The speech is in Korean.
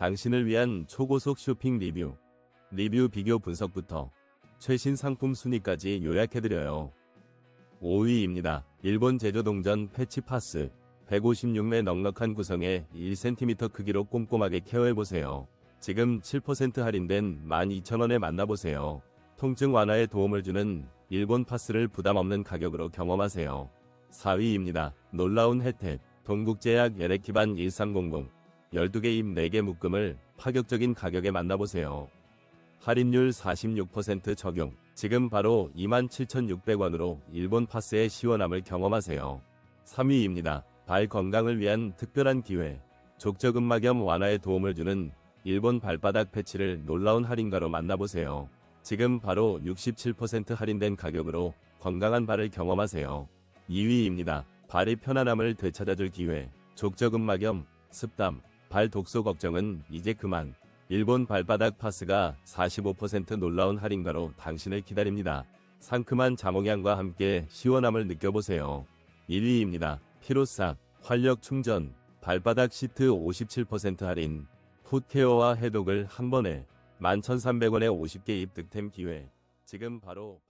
당신을 위한 초고속 쇼핑 리뷰. 리뷰 비교 분석부터 최신 상품 순위까지 요약해드려요. 5위입니다. 일본 제조동전 패치파스. 156매 넉넉한 구성에 1cm 크기로 꼼꼼하게 케어해보세요. 지금 7% 할인된 12,000원에 만나보세요. 통증 완화에 도움을 주는 일본 파스를 부담 없는 가격으로 경험하세요. 4위입니다. 놀라운 혜택. 동국제약 에레키반 1300. 12개 입 4개 묶음을 파격적인 가격에 만나보세요. 할인율 46% 적용. 지금 바로 27,600원으로 일본 파스의 시원함을 경험하세요. 3위입니다. 발 건강을 위한 특별한 기회. 족저근막 염 완화에 도움을 주는 일본 발바닥 패치를 놀라운 할인가로 만나보세요. 지금 바로 67% 할인된 가격으로 건강한 발을 경험하세요. 2위입니다. 발의 편안함을 되찾아줄 기회. 족저근막 염, 습담, 발 독소 걱정은 이제 그만. 일본 발바닥 파스가 45% 놀라운 할인가로 당신을 기다립니다. 상큼한 자몽향과 함께 시원함을 느껴보세요. 1위입니다. 피로싹, 활력 충전, 발바닥 시트 57% 할인, 풋케어와 해독을 한 번에 11,300원에 50개 입 득템 기회. 지금 바로